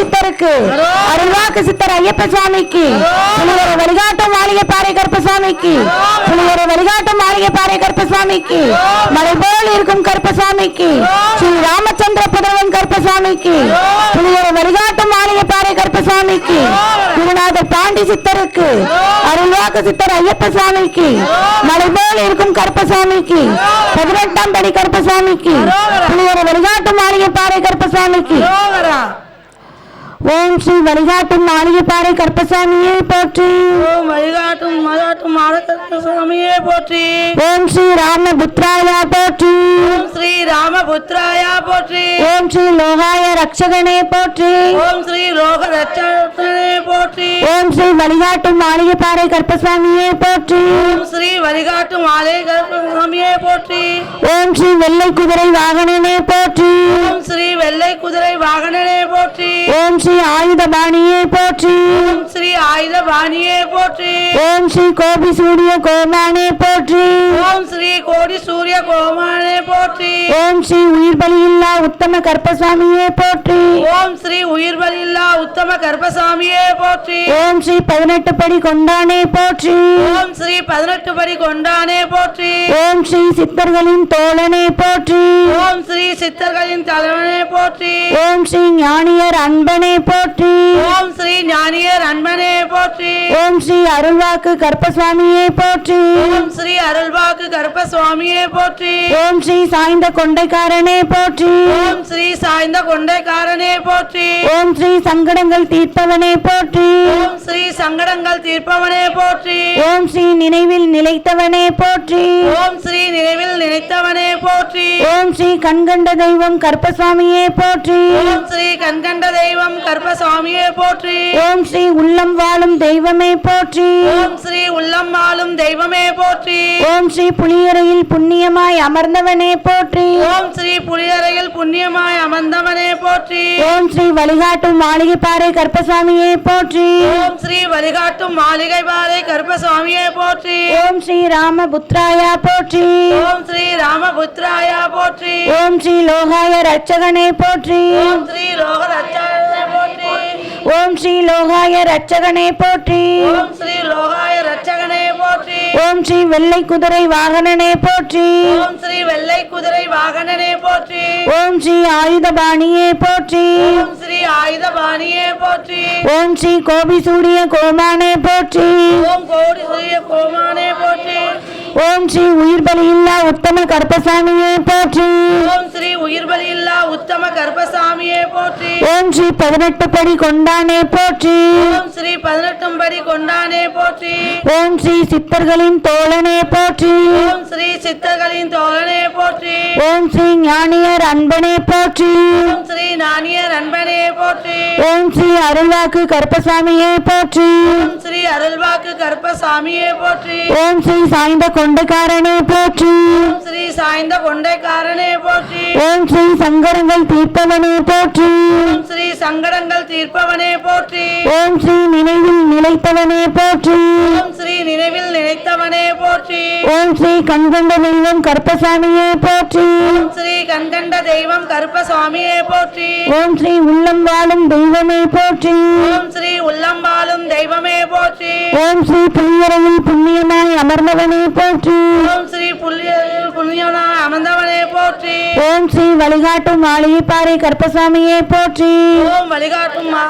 சித்தருக்கு. அருள்வாக்கு சித்தர் ஐயப்ப சுவாமிக்கு. புலிவரை வழிகாட்டும் மாளிகை பாறை கருப்பசாமிக்கு புலிவரை வழிகாட்டும் மாளிகை பாறை கருப்பசாமிக்கு மலை போல் இருக்கும் கருப்பசாமிக்கு ஸ்ரீ ராமச்சந்திர புதல்வன் கருப்பசாமிக்கு புலிவரை வழிகாட்டும் மாளிகை பாறை கருப்பசாமிக்கு குருநாதர் பாண்டி சித்தருக்கு. அருள்வாக்கு சித்தர் ஐயப்ப சுவாமிக்கு. மலை போல் இருக்கும் கருப்பசாமிக்கு பதினெட்டாம் படி கருப்பசாமிக்கு புலிவரை வழிகாட்டும் மாளிகை பாறை கருப்பசாமிக்கு ஓம் ஸ்ரீ வழிகாட்டும் மாளிகை பாறை கருப்பசாமியை போற்றி. ஓம் வழிகாட்டும் மதாட்டும் மாடக்கருத்த சுவாமியே போற்றி. ஓம் ஸ்ரீ ராமபுத்ராயா போற்றி. ஓம் ஸ்ரீ ராமபுத்ராயா போற்றி. ஓம் ஸ்ரீ லோகாய ரக்ஷகனே போற்றி. ஓம் ஸ்ரீ லோக ரட்சகனே போற்றி. ஓம் ஸ்ரீ வழிகாட்டும் மாளிகை பாறை கருப்பசாமியை போற்றி. ஓம் ஸ்ரீ வழிகாட்டும் மாலை சுவாமியே போற்றி. ஓம் ஸ்ரீ வெள்ளை குதிரை வாகனனே போற்றி. ஓம் ஸ்ரீ வெள்ளை குதிரை வாகனனே போற்றி. ஸ்ரீ ஆயுதபாணியை போற்றி. ஓம் ஸ்ரீ ஆயுத பாணியே போற்றி. ஓம் ஸ்ரீ கோபி சூரிய கோமானே போற்றி. ஓம் ஸ்ரீ கோடி சூரிய கோமானே போற்றி. ஓம் ஸ்ரீ உயிர் பலியில்லா உத்தம கருப்பசாமியே போற்றி. ஓம் ஸ்ரீ உயிர் பலில்லா உத்தம கர்ப்பசாமியே போற்றி. ஓம் ஸ்ரீ பதினெட்டு படி கொண்டானே போற்றி. ஓம் பதினெட்டு படி கொண்டானே போற்றி ஓம் ஸ்ரீ சித்தர்களின் தோழனே போற்றி ஓம் ஸ்ரீ சித்தர்களின் தலைவனே போற்றி ஓம் ஸ்ரீ ஞானியர் அன்பனே போற்றி ஓம் ஸ்ரீ ஞானியர் அன்பனே போற்றி ஓம் ஸ்ரீ அருள்வாக்கு கருப்பசுவாமியே போற்றி ஓம் ஸ்ரீ அருள்வாக்கு கருப்பசுவாமியே போற்றி ஓம் ஸ்ரீ சாய்ந்த கொண்டைக்காரனே போற்றி ஓம் ஸ்ரீ சாய்ந்த கொண்டைக்காரனே போற்றி ஓம் ஸ்ரீ சங்கடங்கள் தீர்ப்பவனே போற்றி ஓம் ஸ்ரீ சங்கடங்கள் தீர்ப்பவனே போற்றி ஓம் ஸ்ரீ நினைவில் நிலைத்தவனே போற்றி. ஓம் ஸ்ரீ நினைவில் நினைத்தவனே போற்றி. ஓம் ஸ்ரீ கண்கண்ட தெய்வம் கருப்பசுவாமியே போற்றி. ஓம் ஸ்ரீ கண்கண்ட தெய்வம் கருப்பசுவாமியே போற்றி. ஓம் ஸ்ரீ உள்ளம் வாழும் தெய்வமே போற்றி. ஓம் ஸ்ரீ உள்ளம் வாழும் தெய்வமே போற்றி. ஓம் ஸ்ரீ புளியரையில் புண்ணியமாய் அமர்ந்தவனே போற்றி. ஓம் ஸ்ரீ புலியறையில் புண்ணியமாய் அமர்ந்தவனே போற்றி. ஓம் ஸ்ரீ வழிகாட்டும் மாளிகை பாறை கருப்பசாமியே போற்றி. ஓம் ஸ்ரீ வழிகாட்டும் மாளிகை பாறை கருப்பசுவாமியே போற்றி. ஓம் ஸ்ரீ ராமபுத்ராயா போற்றி ஓம் ஸ்ரீ ராமபுத்ராயா போற்றி ஓம் ஸ்ரீ லோகாய ரட்சகனே போற்றி ஓம் ஸ்ரீ லோக ரட்சகனே போற்றி ஓம் ஸ்ரீ லோகாய ரட்சகனே போற்றி ஓம் ஸ்ரீ லோகாய ரட்சகனே போற்றி ஓம் ஸ்ரீ வெள்ளை குதிரை வாகனனே போற்றி ஓம் ஸ்ரீ வெள்ளை குதிரை வாகனனே போற்றி ஓம் ஸ்ரீ ஆயுதபாணியே போற்றி ஓம் ஸ்ரீ ஆயுத பாணியே போற்றி ஓம் ஸ்ரீ கோபி சூரிய கோமானே போற்றி. ஓம் கோடி சூரிய கோமானே போற்றி ஓம் ஸ்ரீ உயிர் பலியில்லா உத்தம கருப்பசாமியே போற்றி. ஓம் ஸ்ரீ உயிர் பலியில்லா உத்தம கர்ப்பசாமியே போற்றி ஓம் ஸ்ரீ பதினெட்டு படி கொண்டானே போற்றி. ஓம் ஸ்ரீ கொண்டானே போற்றி ஓம் ஸ்ரீ சித்தர்களின் தோழனே போற்றி ஓம் ஸ்ரீ சித்தர்களின் தோழனே போற்றி ஓம் ஸ்ரீ ஞானியர் அன்பனே போற்றி ஓம் ஸ்ரீ நாணியர் அன்பனே போற்றி ஓம் ஸ்ரீ அருள்வாக்கு கருப்பசாமியே போற்றி ஓம் ஸ்ரீ அருள்வாக்கு கர்ப்பசாமியே போற்றி ஓம் ஸ்ரீ சாய்ந்த கொண்டைக்காரனே போற்றி ஓம் ஸ்ரீ சாய்ந்த கொண்டைக்காரனே போற்றி ஓம் ஸ்ரீ சங்கரங்கள் தீர்ப்பவனே போற்றி ஓம் ஸ்ரீ சங்கடங்கள் தீர்ப்பவனே போற்றி ஓம் ஸ்ரீ நினைவில் நிலைத்தவனே போற்றி. ஓம் ஸ்ரீ நினைவில் நினைத்தவனே போற்றி. ஓம் ஸ்ரீ கண்கண்ட தெய்வம் கருப்பசாமியே போற்றி. ஓம் ஸ்ரீ கண்கண்ட தெய்வம் கருப்பசாமியே போற்றி. ஓம் ஸ்ரீ உள்ளம் வாழும் தெய்வமே போற்றி. ஓம் ஸ்ரீ உள்ளம் வாழும் தெய்வமே போற்றி. ஓம் ஸ்ரீ புலியரையில் புண்ணியமாய் அமர்ந்தவனே போற்றி. ஓம் ஸ்ரீ புள்ளியில் புண்ணியனாய் அமர்ந்தவனே போற்றி. ஓம் ஸ்ரீ வழிகாட்டும் மாளிகைப்பாறை கருப்பசாமியே போற்றி. ஓம் வழிகாட்டும் மா-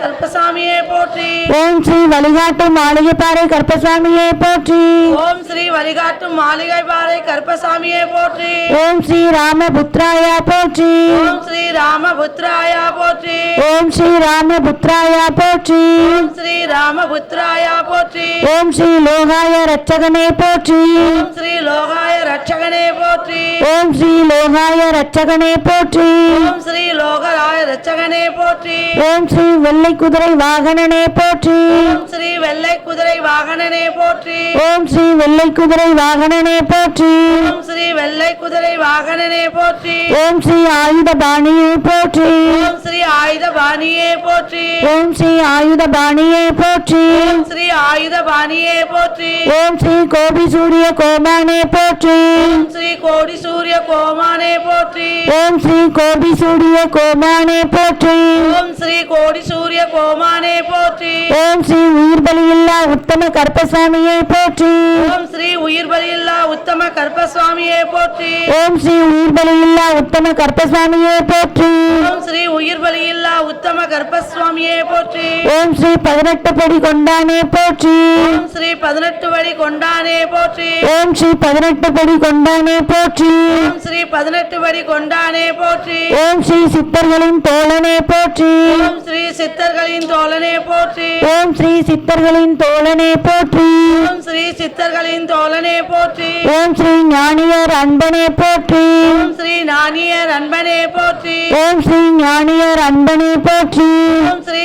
கருப்பசாமியே போற்றி ஓம் ஸ்ரீ வழிகாட்டும் மாளிகைப்பாறை கருப்பசாமியே போற்றி ஓம் ஸ்ரீ வழிகாட்டும் மாளிகை பாறை கருப்பசாமியே போற்றி ஓம் ஸ்ரீ ராமபுத்ராயா போற்றி ஓம் ஸ்ரீ ராமபுத்ராயா போற்றி ஓம் ஸ்ரீ ராமபுத்ராயா போற்றி ஓம் ஸ்ரீ ராமபுத்ராயா போற்றி ஓம் ஸ்ரீ லோகாய ரட்சகனே போற்றி ஓம் ஸ்ரீ லோகாய ரட்சகனே போற்றி ஓம் ஸ்ரீ லோகாய ரட்சகனே போற்றி ஓம் ஸ்ரீ லோகராய ரட்சகனே போற்றி ஓம் ஸ்ரீ வெள்ளை குதிரை வாகனனே போற்றி. ஓம் ஸ்ரீ வெள்ளை குதிரை வாகனனே போற்றி. ஓம் ஸ்ரீ வெள்ளை குதிரை வாகனனே போற்றி. ஓம் ஸ்ரீ வெள்ளை குதிரை வாகனனே போற்றி. ஓம் ஸ்ரீ ஆயுத பாணியை போற்றி. ஓம் ஸ்ரீ ஆயுத பாணியே போற்றி ஓம் ஸ்ரீ ஆயுத பாணியே போற்றி ஓம் ஸ்ரீ ஆயுத பாணியே போற்றி ஓம் ஸ்ரீ கோபி சூரிய கோமானே போற்றி ஓம் ஸ்ரீ கோடி சூரிய கோமானே போற்றி ஓம் ஸ்ரீ கோபி சூரிய கோமானே போற்றி ஓம் ஸ்ரீ கோடி சூரிய கோமானே போற்றி ஓம் ஸ்ரீ உயிர் பலியில்லா உத்தம கற்பசாமியை போற்றி ஓம் ஸ்ரீ உயிர் பலியில்லா உத்தம கற்பசுவாமியே போற்றி ஓம் ஸ்ரீ உயிர் பலியில்லா உத்தம கற்பசாமியை போற்றி ஓம் ஸ்ரீ உயிர் பலியில்லா உத்தம கற்பசுவாமியே போற்றி ஓம் ஸ்ரீ பதினெட்டு படி கொண்டானே போற்றி ஓம் ஸ்ரீ பதினெட்டு வழி கொண்டானே போற்றி ஓம் ஸ்ரீ பதினெட்டு படி கொண்டானே போற்றி ஓம் ஸ்ரீ பதினெட்டு வழி கொண்டானே போற்றி ஓம் ஸ்ரீ சித்தர்களின் தோழனே போற்றி ஓம் ஸ்ரீ சித்தர்களின் தோழனே போற்றி ஓம் ஸ்ரீ சித்தர்களின் தோழனே போற்றி ஓம் ஸ்ரீ சித்தர்களின் தோழனே போற்றி ஓம் ஸ்ரீ ஞானியர் அன்பனே போற்றி ஓம் ஸ்ரீ நாணியர் அன்பனே போற்றி ஓம் ஸ்ரீ ஞானியர் அன்பனே போற்றி ஓம் ஸ்ரீ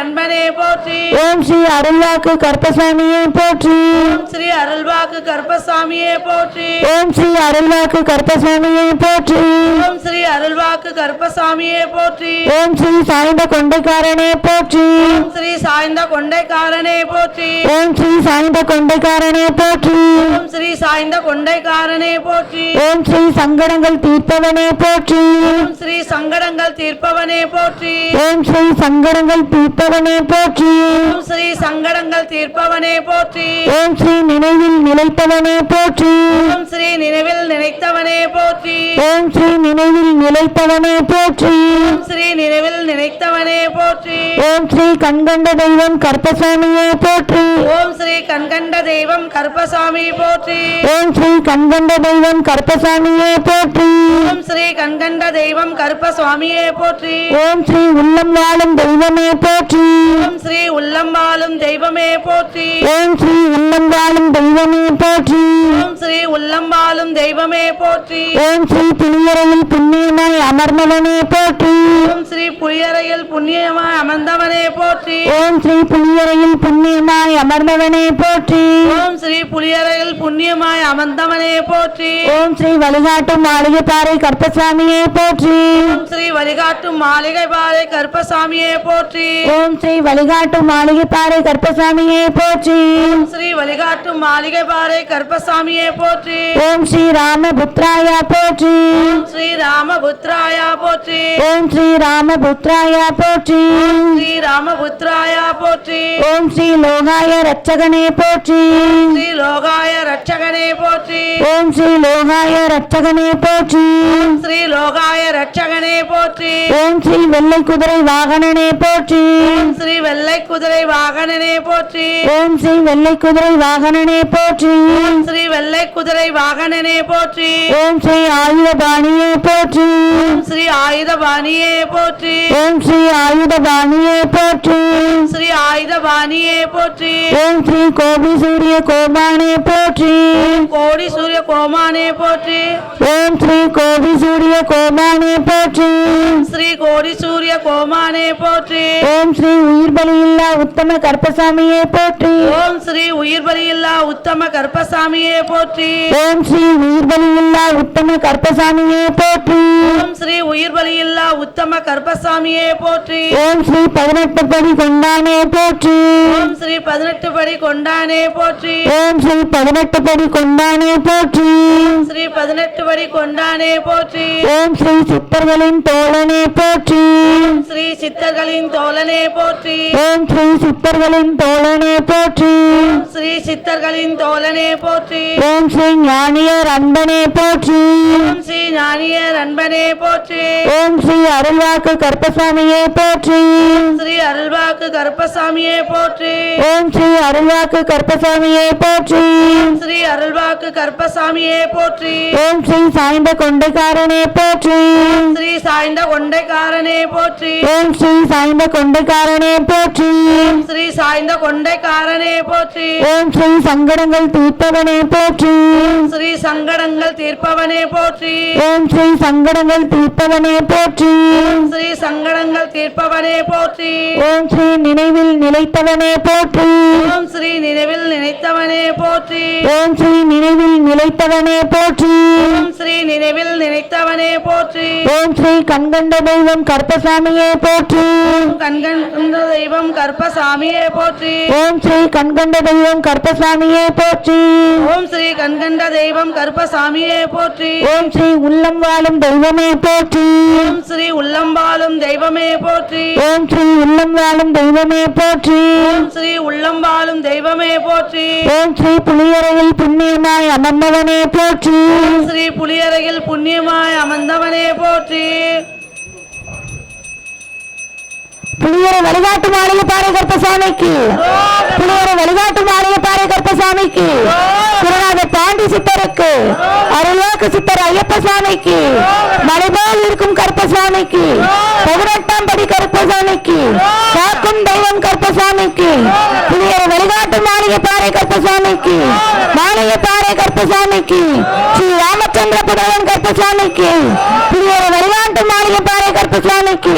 அன்பனே போற்றி ஓம் ஸ்ரீ அருள்வாக்கு கற்பசாமியை போற்றி ஓம் ஸ்ரீ அருள்வாக்கு கற்பசாமியே போற்றி ஓம் ஸ்ரீ அருள்வாக்கு கற்பசாமியை போற்றி ஓம் ஸ்ரீ அருள்வாக்கு கற்பசாமியே போற்றி ஓம் ஸ்ரீ சாய்ந்த கொண்டைக்காரனே போற்றி ஓம் ஸ்ரீ சாய்ந்த கொண்டைக்காரனே போற்றி ஓம் ஸ்ரீ சாய்ந்த கொண்டைக்காரனே போற்றி ஓம் ஸ்ரீ சாய்ந்த கொண்டைக்காரனே போற்றி ஓம் ஸ்ரீ சங்கடங்கள் தீர்ப்பவனே போற்றி ஓம் ஸ்ரீ சங்கடங்கள் தீர்ப்பவனே போற்றி ஓம் ஸ்ரீ சங்கடங்கள் தீர்ப்பவனே போற்றி ஸ்ரீ சங்கடங்கள் தீர்ப்பவனே போற்றி ஓம் ஸ்ரீ நினைவில் நிலைத்தவனே போற்றி ஓம் ஸ்ரீ நினைவில் நினைத்தவனே போற்றி ஓம் ஸ்ரீ நினைவில் நிலைத்தவனே போற்றி ஓம் ஸ்ரீ நினைவில் நினைத்தவனே போற்றி ஓம் ஸ்ரீ கண்கண்ட தெய்வம் கற்பசாமியே போற்றி ஓம் ஸ்ரீ கண்கண்ட தெய்வம் கருப்பசாமி போற்றி ஓம் ஸ்ரீ கண்கண்ட தெய்வம் கற்பசாமியே போற்றி ஓம் ஸ்ரீ கண்கண்ட தெய்வம் கருப்பசுவாமியே போற்றி ஓம் ஸ்ரீ உள்ளம் வாழும் தெய்வமே போற்றி ஓம் ஸ்ரீ உள்ளம் வாழும் தெய்வமே போற்றி. ஓம் ஸ்ரீ உள்ளம் வாழும் தெய்வமே போற்றி. ஓம் ஸ்ரீ உள்ளம் வாழும் தெய்வமே போற்றி. ஓம் ஸ்ரீ புனியரையில் புண்ணியமாய் அமர்ந்தவனே போற்றி. ஓம் ஸ்ரீ புயரையில் புண்ணியமாய் அமர்ந்தவனே போற்றி. ஓம் ஸ்ரீ புனியரையில் புண்ணியமாய் அமர்ந்தவனே போற்றி. ஓம் ஸ்ரீ புலியரையில் புண்ணியமாய் அமர்ந்தவனே போற்றி. ஓம் ஸ்ரீ வழிகாட்டும் மாளிகைப்பாறை கற்பசாமியே போற்றி. ஓம் ஸ்ரீ வழிகாட்டும் மாளிகை பாறை கருப்பசாமியே போற்றி. ஓம் ஸ்ரீ வழிகாட்டும் மாளிகைப்பாறை கற்பசாமியே போற்றி. ஓம் ஸ்ரீ வழிகாட்டும் மாளிகை பாறை கருப்பசாமியே போற்றி ஓம் ஸ்ரீ ராமபுத்ராயா போற்றி ஓம் ஸ்ரீ ராமபுத்ராயா போற்றி ஓம் ஸ்ரீ ராமபுத்ராயா போற்றி ஸ்ரீ ராமபுத்ராயா போற்றி ஓம் ஸ்ரீ லோகாய ரட்சகனே போற்றி ஸ்ரீ லோகாய ரட்சகனே போற்றி ஓம் ஸ்ரீ லோகாய ரட்சகனே போற்றி ஸ்ரீ லோகாய ரட்சகனே போற்றி ஓம் ஸ்ரீ வெள்ளை குதிரை வாகனனே போற்றி ஓம் ஸ்ரீ வெள்ளை குதிரை வாகனனே போற்றி ஓம் ஸ்ரீ வெள்ளை குதிரை வாகனனே போற்றி ஓம் ஸ்ரீ வெள்ளை குதிரை வாகனனே போற்றி ஓம் ஸ்ரீ ஆயுதபாணியே போற்றி ஓம் ஸ்ரீ ஆயுதபாணியே போற்றி ஓம் ஸ்ரீ ஆயுதபாணியே போற்றி ஓம் ஸ்ரீ ஆயுதபாணியே போற்றி ஓம் ஸ்ரீ கோபி சூரிய கோபானே போற்றி கோடி சூரிய கோமானே போற்றி ஓம் ஸ்ரீ கோபி சூரிய கோபானே போற்றி ஸ்ரீ கோடி சூரிய கோமானே போற்றி ஓம் ஸ்ரீ உயிர் பலியில்லா உத்தம கற்பசாமியே போற்றி ஓம் ஸ்ரீ உயிர் பலியில்லா உத்தம கருப்பசாமியே போற்றி ஓம் ஸ்ரீ உயிர் பலியில்லா உத்தம கற்பசாமியே போற்றி ஓம் ஸ்ரீ உயிர் பலியில்லா உத்தம கருப்பசாமியே போற்றி ஓம் ஸ்ரீ பதினெட்டு படி கொண்டானே போற்றி ஓம் ஸ்ரீ பதினெட்டு படி கொண்டானே போற்றி ஓம் ஸ்ரீ பதினெட்டு படி கொண்டானே போற்றி ஓம் ஸ்ரீ பதினெட்டு படி கொண்டானே போற்றி ஓம் ஸ்ரீ சித்தர்களின் தோழனே போற்றி ஓம் ஸ்ரீ சித்தர்களின் தோழனே போற்றி ஓம் ஸ்ரீ சித்தர்களின் தோழனே போற்றி ஓம் ஸ்ரீ சித்தர்களின் தோழனே போற்றி ஓம் ஸ்ரீ ஞானியர் அன்பனே போற்றி ஓம் ஸ்ரீ ஞானியர் அன்பனே போற்றி ஓம் ஸ்ரீ அருள்வாக்கு கற்பசாமியே போற்றி ஸ்ரீ அருள்வாக்கு கருப்பசாமியே போற்றி ஓம் ஸ்ரீ அருள்வாக்கு கற்பசாமியே போற்றி ஓம் ஸ்ரீ அருள்வாக்கு கருப்பசாமியே போற்றி ஓம் ஸ்ரீ சாய்ந்த கொண்டைக்காரனே போற்றி ஓம் ஸ்ரீ சாய்ந்த கொண்டைக்காரனே போற்றி ஓம் ஸ்ரீ சாய்ந்த கொண்டைக்காரனே போற்றி ஓம் ஸ்ரீ சாய்ந்த கொண்டைக்காரனே போற்றி ஓம் ஸ்ரீ சங்கடங்கள் தீர்ப்பவனே போற்றி. ஓம் ஸ்ரீ சங்கடங்கள் தீர்ப்பவனே போற்றி. ஓம் ஸ்ரீ சங்கடங்கள் தீர்ப்பவனே போற்றி. ஓம் ஸ்ரீ சங்கடங்கள் தீர்ப்பவனே போற்றி. ஓம் ஸ்ரீ நினைவில் நிலைத்தவனே போற்றி. ஓம் ஸ்ரீ நினைவில் நினைத்தவனே போற்றி. ஓம் ஸ்ரீ நினைவில் நிலைத்தவனே போற்றி. ஓம் ஸ்ரீ நினைவில் நினைத்தவனே போற்றி. ஓம் ஸ்ரீ கண்கண்ட தெய்வம் கருப்பசாமியே போற்றி. கண்கண்ட தெய்வம் கருப்பசாமியே போற்றி. ஓம் ஸ்ரீ கண்கண்ட தெய்வம் கருப்பசாமியே போற்றி. ஓம் ஸ்ரீ கண்கண்ட தெய்வம் கருப்பசாமியே போற்றி. ஓம் ஸ்ரீ உள்ளம் வாழும் தெய்வமே போற்றி. ஓம் ஸ்ரீ உள்ளம்பாலும் தெய்வமே போற்றி. ஓம் ஸ்ரீ உள்ளம் வாழும் தெய்வமே போற்றி. ஓம் ஸ்ரீ உள்ளம்பாலும் தெய்வமே போற்றி. ஓம் ஸ்ரீ புளியரையில் புண்ணியமாய் அமர்ந்தவனே போற்றி. ஓம் ஸ்ரீ புலியரையில் புண்ணியமாய் அமர்ந்தவனே போற்றி. புளியரை வழிகாட்டு மாளிகை பாறை கருப்பசாமிக்கு. புளியரை வழிகாட்டு மாளிகை பாறை கருப்பசாமிக்கு. குருநாத பாண்டி சித்தருக்கு. அருள்வாக்கு சித்தர் ஐயப்ப சாமிக்கு. மலைபோல் இருக்கும் கருப்பசாமிக்கு. பதினெட்டாம் படி கருப்பசாமிக்கு. காக்கும் தெய்வம் கருப்பசாமிக்கு. புளியரை வழிகாட்டு மாளிகை பாறை கருப்பசாமிக்கு. மாளிகை பாறை கருப்பசாமிக்கு. ஸ்ரீ ராமச்சந்திர புதவன் கருப்பசாமிக்கு. புளியரை வழிகாட்டு மாளிகை பாறை கருப்பசாமிக்கு.